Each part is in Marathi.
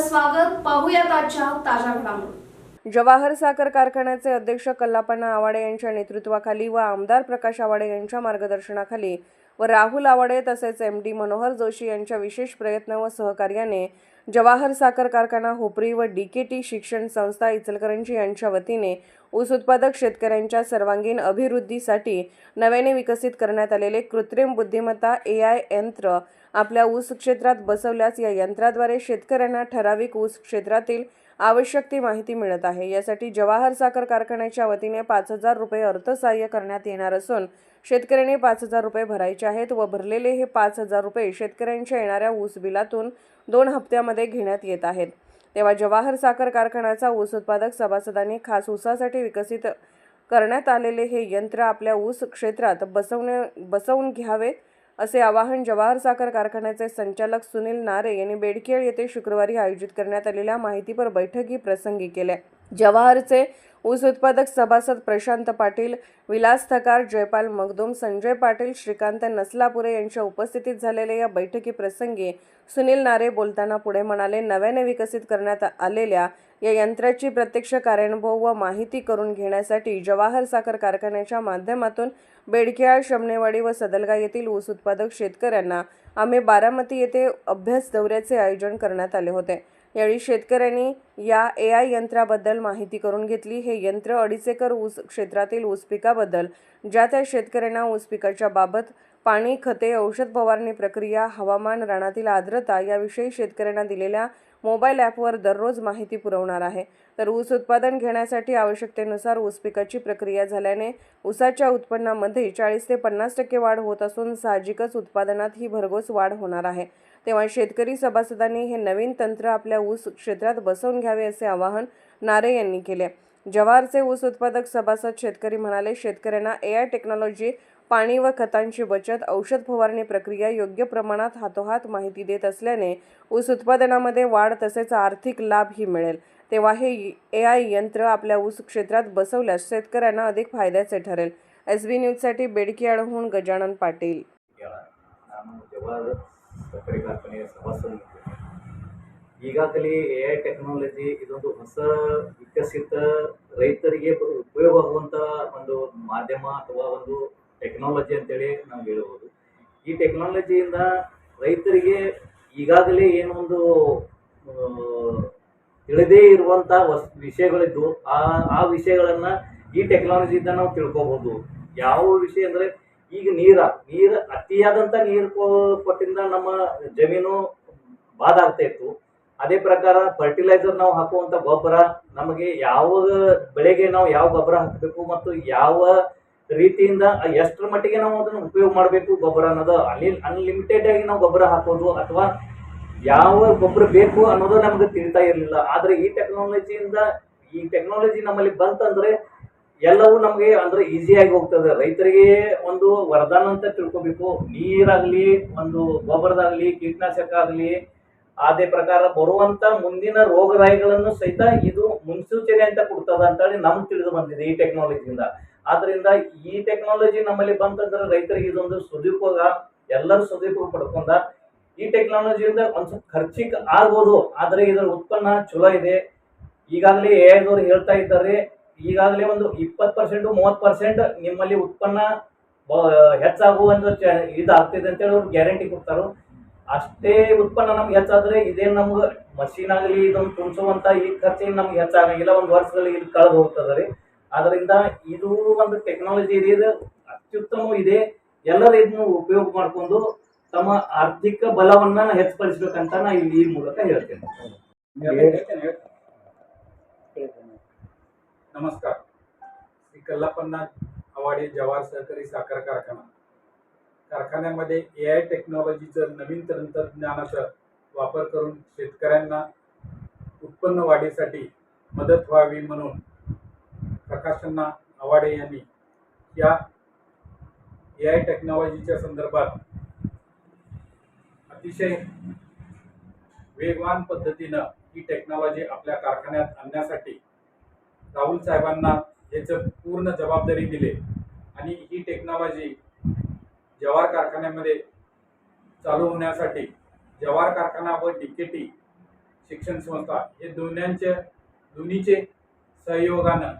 स्वागत पाहूयात आजच्या ताज्या घडामोडी. जवाहर साखर कारखान्याचे अध्यक्ष कल्लापण्णा आवाडे यांच्या नेतृत्वाखाली व आमदार प्रकाश आवाडे यांच्या मार्गदर्शनाखाली व राहुल आवाडे तसेच एम डी मनोहर जोशी यांच्या विशेष प्रयत्न व सहकार्याने जवाहर साखर कारखाना होपरी व डी के टी शिक्षण संस्था इचलकरंजी यांच्या वतीने ऊस उत्पादक शेतकऱ्यांच्या सर्वांगीण अभिवृद्धीसाठी नव्याने विकसित करण्यात आलेले कृत्रिम बुद्धिमत्ता ए आय यंत्र आपल्या ऊस क्षेत्रात बसवल्यास या यंत्राद्वारे शेतकऱ्यांना ठराविक ऊस क्षेत्रातील आवश्यक ती माहिती मिळत आहे. यासाठी जवाहर साखर कारखान्याच्या वतीने पाच हजार रुपये अर्थसहाय्य करण्यात येणार असून शेतकऱ्यांनी पाच हजार रुपये भरायचे आहेत व भरलेले हे पाच हजार रुपये शेतकऱ्यांच्या येणाऱ्या ऊस बिलातून दोन हप्त्यामध्ये घेण्यात येत आहेत. तेव्हा जवाहर साखर कारखान्याचा ऊस उत्पादक सभासदांनी खास ऊसासाठी विकसित करण्यात आलेले हे यंत्र आपल्या ऊस क्षेत्रात बसवणे बसवून घ्यावे असे आवाहन जवाहर साखर कारखान्याचे संचालक सुनील नारे यांनी बेडखेळ येथे शुक्रवारी आयोजित करण्यात आलेल्या माहितीपर बैठकी प्रसंगी केल्या जवाहरचे ऊस उत्पादक सभासद प्रशांत पाटील विलास थकार जयपाल मगदूम संजय पाटील श्रीकांत नसलापुरे यांच्या उपस्थितीत झालेल्या या बैठकी प्रसंगी सुनील नारे बोलताना पुढे म्हणाले नव्याने विकसित करण्यात आलेल्या या यंत्राची प्रत्यक्ष कार्यानुभव व माहिती करून घेण्यासाठी जवाहर साखर कारखान्याच्या माध्यमातून बेडकेआळ शमनेवाडी व सदलगा येथील ऊस उत्पादक शेतकऱ्यांना आम्ही बारामती येथे अभ्यास दौऱ्याचे आयोजन करण्यात आले होते. यावेळी शेतकऱ्यांनी या ए आय यंत्राबद्दल माहिती करून घेतली. हे यंत्र अडीच एकर ऊस क्षेत्रातील ऊस पिकाबद्दल ज्या त्या शेतकऱ्यांना ऊस पिकाच्या बाबत पाणी खते औषध फवारणी प्रक्रिया हवामान रानातील आर्द्रता याविषयी शेतकऱ्यांना दिलेल्या मोबाईल ॲपवर दररोज माहिती पुरवणार आहे. तर ऊस उत्पादन घेण्यासाठी आवश्यकतेनुसार ऊस पिकाची प्रक्रिया झाल्याने ऊसाच्या उत्पन्नामध्ये चाळीस ते पन्नास टक्के वाढ होत असून साहजिकच उत्पादनात ही भरघोस वाढ होणार आहे. तेव्हा शेतकरी सभासदांनी हे नवीन तंत्र आपल्या ऊस क्षेत्रात बसवून घ्यावे असे आवाहन नारे यांनी केले. जव्हारचे ऊस उत्पादक सभासद शेतकरी म्हणाले शेतकऱ्यांना ए आय टेक्नॉलॉजी पाणी व खतांची बचत औषध फवारणी प्रक्रिया योग्य प्रमाणात हातोहात माहिती देत असल्याने ऊस उत्पादनामध्ये वाढ तसेच आर्थिक लाभही मिळेल. तेव्हा हे ए आय यंत्र आपल्या ऊस क्षेत्रात बसवल्यास शेतकऱ्यांना अधिक फायद्याचे ठरेल. एस बी न्यूजसाठी बेडकी गजानन पाटील. ಸಕ್ಕರೆ ಕಾರ್ಖಾನೆಯ ಈಗಾಗಲೇ ಎ ಐ ಟೆಕ್ನಾಲಜಿ ಇದೊಂದು ಹೊಸ ವಿಕಸಿತ ರೈತರಿಗೆ ಉಪಯೋಗ ಆಗುವಂಥ ಒಂದು ಮಾಧ್ಯಮ ಅಥವಾ ಒಂದು ಟೆಕ್ನಾಲಜಿ ಅಂತೇಳಿ ನಾವು ಹೇಳಬಹುದು ಈ ಟೆಕ್ನಾಲಜಿಯಿಂದ ರೈತರಿಗೆ ಈಗಾಗಲೇ ಏನೊಂದು ತಿಳಿದೇ ಇರುವಂಥ ವಸ್, ವಿಷಯಗಳಿದ್ದು ಆ ಆ ವಿಷಯಗಳನ್ನು ಈ ಟೆಕ್ನಾಲಜಿಯಿಂದ ನಾವು ತಿಳ್ಕೊಬೋದು. ಯಾವ ವಿಷಯ ಅಂದರೆ ಈಗ ನೀರ, ನೀರು ಅತಿಯಾದಂಥ ನೀರು ಕೊಟ್ಟಿಂದ ನಮ್ಮ ಜಮೀನು ಬಾಧ ಇತ್ತು. ಅದೇ ಪ್ರಕಾರ ಫರ್ಟಿಲೈಸರ್ ನಾವು ಹಾಕುವಂಥ ಗೊಬ್ಬರ ನಮಗೆ ಯಾವ ಬೆಳೆಗೆ ನಾವು ಯಾವ ಗೊಬ್ಬರ ಹಾಕಬೇಕು ಮತ್ತು ಯಾವ ರೀತಿಯಿಂದ, ಎಷ್ಟರ ಮಟ್ಟಿಗೆ ನಾವು ಅದನ್ನು ಉಪಯೋಗ ಮಾಡಬೇಕು ಗೊಬ್ಬರ ಅನ್ನೋದು ಅಲ್ಲಿ ಅನ್ಲಿಮಿಟೆಡ್ ಆಗಿ ನಾವು ಗೊಬ್ಬರ ಹಾಕೋದು ಅಥವಾ ಯಾವ ಗೊಬ್ಬರ ಬೇಕು ಅನ್ನೋದು ನಮ್ಗೆ ತಿಳಿತಾ ಇರಲಿಲ್ಲ. ಆದರೆ ಈ ಟೆಕ್ನಾಲಜಿಯಿಂದ ಈ ಟೆಕ್ನಾಲಜಿ ನಮ್ಮಲ್ಲಿ ಬಂತಂದ್ರೆ ಎಲ್ಲವೂ ನಮಗೆ ಅಂದ್ರೆ ಈಸಿಯಾಗಿ ಹೋಗ್ತದೆ. ರೈತರಿಗೆ ಒಂದು ವರದಾನ ಅಂತ ತಿಳ್ಕೊಬೇಕು. ನೀರಾಗ್ಲಿ, ಒಂದು ಗೊಬ್ಬರದಾಗ್ಲಿ ಕೀಟನಾಶಕ ಆಗಲಿ ಅದೇ ಪ್ರಕಾರ ಬರುವಂತ ಮುಂದಿನ ರೋಗರಾಯಿಗಳನ್ನು ಸಹಿತ ಇದು ಮುನ್ಸೂಚನೆ ಅಂತ ಕೊಡ್ತದ ಅಂತೇಳಿ ನಮ್ಗೆ ತಿಳಿದು ಬಂದಿದೆ ಈ ಟೆಕ್ನಾಲಜಿಯಿಂದ ಆದ್ರಿಂದ ಈ ಟೆಕ್ನಾಲಜಿ ನಮ್ಮಲ್ಲಿ ಬಂತಂದ್ರೆ ರೈತರಿಗೆ ಇದೊಂದು ಸದುಪಯೋಗ, ಎಲ್ಲರೂ ಸದುಪಯೋಗ ಪಡ್ಕೊಂಡ ಈ ಟೆಕ್ನಾಲಜಿಯಿಂದ ಒಂದ್ ಸ್ವಲ್ಪ ಖರ್ಚಿಗೆ ಆಗ್ಬೋದು. ಆದ್ರೆ ಇದರ ಉತ್ಪನ್ನ ಚಲೋ ಇದೆ. ಈಗಾಗಲೇ ಎಐದವ್ರು ಹೇಳ್ತಾ ಇದ್ದಾರೆ ಈಗಾಗಲೇ ಒಂದು ಇಪ್ಪತ್ತು ಪರ್ಸೆಂಟ್ ಮೂವತ್ತು ಪರ್ಸೆಂಟ್ ನಿಮ್ಮಲ್ಲಿ ಉತ್ಪನ್ನ ಹೆಚ್ಚಾಗುವ ಚ- ಇದಾಗ್ತಿದೆ ಅಂತೇಳಿ ಅವ್ರು ಗ್ಯಾರಂಟಿ ಕೊಡ್ತಾರೆ. ಅಷ್ಟೇ ಉತ್ಪನ್ನ ನಮ್ಗೆ ಹೆಚ್ಚಾದ್ರೆ ಇದೇನು ನಮ್ಗೆ ಮಷೀನ್ ಆಗಲಿ ಇದೊಂದು ತುಂಬಿಸುವಂಥ ಈ ಖರ್ಚೇನು ನಮ್ಗೆ ಹೆಚ್ಚಾಗಂಗಿಲ್ಲ, ಒಂದು ವರ್ಷದಲ್ಲಿ ಇದು ಕಳೆದು ಹೋಗ್ತದೆ ರೀ. ಅದರಿಂದ ಇದು ಒಂದು ಟೆಕ್ನಾಲಜಿ ಇದೆ, ಇದು ಅತ್ಯುತ್ತಮ ಇದೆ. ಎಲ್ಲರೂ ಇದನ್ನು ಉಪಯೋಗ ಮಾಡಿಕೊಂಡು ತಮ್ಮ ಆರ್ಥಿಕ ಬಲವನ್ನ ಹೆಚ್ಚುಪಡಿಸ್ಬೇಕಂತ ನಾ ಇಲ್ಲಿ ಈ ಮೂಲಕ ಹೇಳ್ತೇನೆ. नमस्कार. श्री कल्लापन्ना आवाडे जवाहर सहकारी साखर कारखाना. कारखान्यामध्ये ए आय टेक्नॉलॉजीचं नवीन तंत्रज्ञानाचा वापर करून शेतकऱ्यांना उत्पन्न वाढीसाठी मदत व्हावी म्हणून प्रकाशन्ना आवाडे यांनी या ए आय टेक्नॉलॉजीच्या संदर्भात अतिशय वेगवान पद्धतीनं ही टेक्नॉलॉजी आपल्या कारखान्यात आणण्यासाठी राहुल साहेबांना याचं पूर्ण जबाबदारी दिली. आणि ही टेक्नॉलॉजी जवार कारखान्यामध्ये चालू होण्यासाठी जवार कारखाना व डीकेटी शिक्षण संस्था हे दोन्यांच्या दोन्हीचे सहयोगानं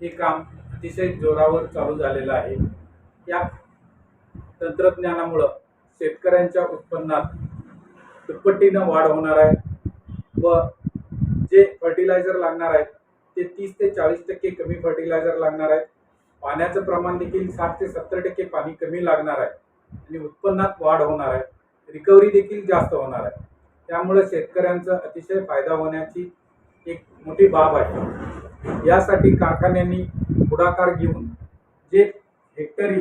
हे काम अतिशय जोरावर चालू झालेलं आहे. या तंत्रज्ञानामुळं शेतकऱ्यांच्या उत्पन्नात दुप्पटीनं वाढ होणार आहे व जे फर्टिलायझर लागणार आहेत ते तीस ते चाळीस टक्के कमी फर्टिलायझर लागणार आहे पाण्याचं प्रमाण देखील साठ ते सत्तर टक्के पाणी कमी लागणार आहे. आणि उत्पन्नात वाढ होणार आहे. रिकव्हरी देखील जास्त होणार आहे. त्यामुळे शेतकऱ्यांचा अतिशय फायदा होण्याची एक मोठी बाब आहे. यासाठी कारखान्यांनी पुढाकार घेऊन जे हेक्टरी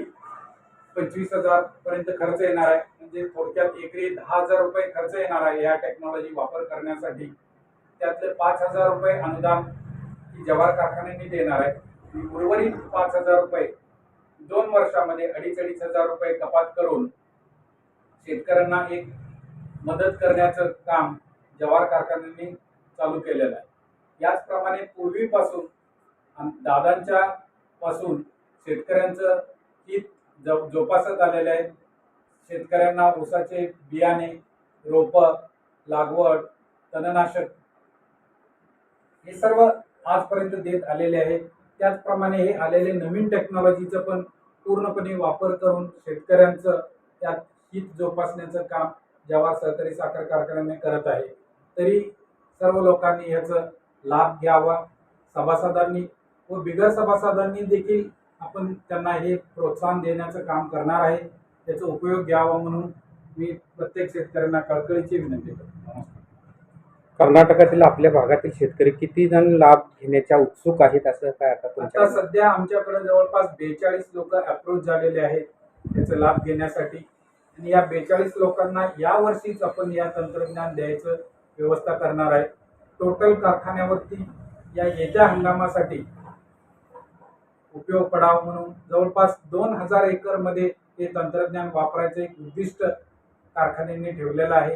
पंचवीस हजार पर्यंत खर्च येणार आहे म्हणजे थोडक्यात एकरी दहा हजार रुपये खर्च येणार आहे या टेक्नॉलॉजी वापर करण्यासाठी. त्यातले पाच हजार रुपये अनुदान ती जवाहर कारखान्यांनी देणार आहे. मी उर्वरित पाच हजार रुपये दोन वर्षामध्ये अडीच अडीच हजार रुपये कपात करून शेतकऱ्यांना एक मदत करण्याचं काम जवाहर कारखान्यांनी चालू केलेलं आहे. याचप्रमाणे पूर्वीपासून दादांच्या पासून शेतकऱ्यांचं हित जो- जोपासत आलेलं आहे. शेतकऱ्यांना ऊसाचे बियाणे रोपं लागवड तणनाशक हे सर्व आजपर्यंत देत आलेले आहे त्याचप्रमाणे हे आलेले नवीन टेक्नॉलॉजीचं पण पूर्णपणे वापर करून शेतकऱ्यांचं त्यात हित जोपासण्याचं काम जवाहर सहकारी साखर कारखान्याने करत आहे. तरी सर्व लोकांनी ह्याचं लाभ घ्यावा. सभासदांनी व बिगर सभासदांनी देखील आपण त्यांना हे प्रोत्साहन देण्याचं काम करणार आहे. त्याचा उपयोग घ्यावा म्हणून मी प्रत्येक शेतकऱ्यांना कळकळीची विनंती करतो. नमस्कार. कर्नाटकातील आपल्या भागातील शेतकरी किती जण लाभ घेण्याच्या उत्सुक आहेत असं काय आता आता तुमच्या सध्या आमच्याकडे जवळपास बेचाळीस लोक अप्रोच झालेले आहेत त्याचा लाभ घेण्यासाठी. आणि या बेचाळीस लोकांना या वर्षीच आपण या तंत्रज्ञान द्यायचं व्यवस्था करणार आहे. टोटल कारखान्यावरती या येत्या हंगामासाठी उपयोग पडावा म्हणून जवळपास दोन हजार एकरमध्ये हे तंत्रज्ञान वापरायचं एक उद्दिष्ट कारखान्यांनी ठेवलेलं आहे.